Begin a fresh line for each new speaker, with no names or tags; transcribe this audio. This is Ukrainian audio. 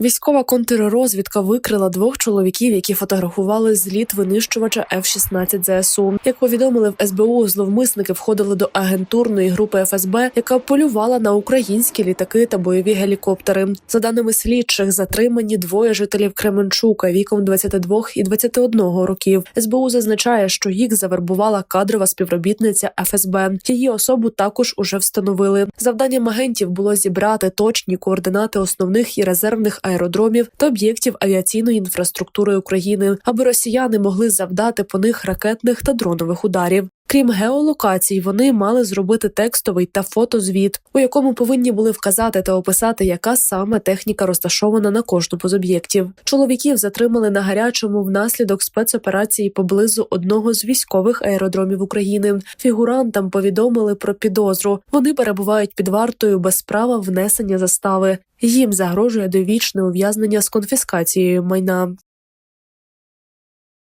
Військова контррозвідка викрила двох чоловіків, які фотографували зліт винищувача F-16 ЗСУ. Як повідомили в СБУ, зловмисники входили до агентурної групи ФСБ, яка полювала на українські літаки та бойові гелікоптери. За даними слідчих, затримані двоє жителів Кременчука віком 22 і 21 років. СБУ зазначає, що їх завербувала кадрова співробітниця ФСБ. Її особу також уже встановили. Завданням агентів було зібрати точні координати основних і резервних аеродромів та об'єктів авіаційної інфраструктури України, аби росіяни могли завдати по них ракетних та дронових ударів. Крім геолокацій, вони мали зробити текстовий та фотозвіт, у якому повинні були вказати та описати, яка саме техніка розташована на кожному з об'єктів. Чоловіків затримали на гарячому внаслідок спецоперації поблизу одного з військових аеродромів України. Фігурантам повідомили про підозру. Вони перебувають під вартою без права внесення застави. Їм загрожує довічне ув'язнення з конфіскацією майна.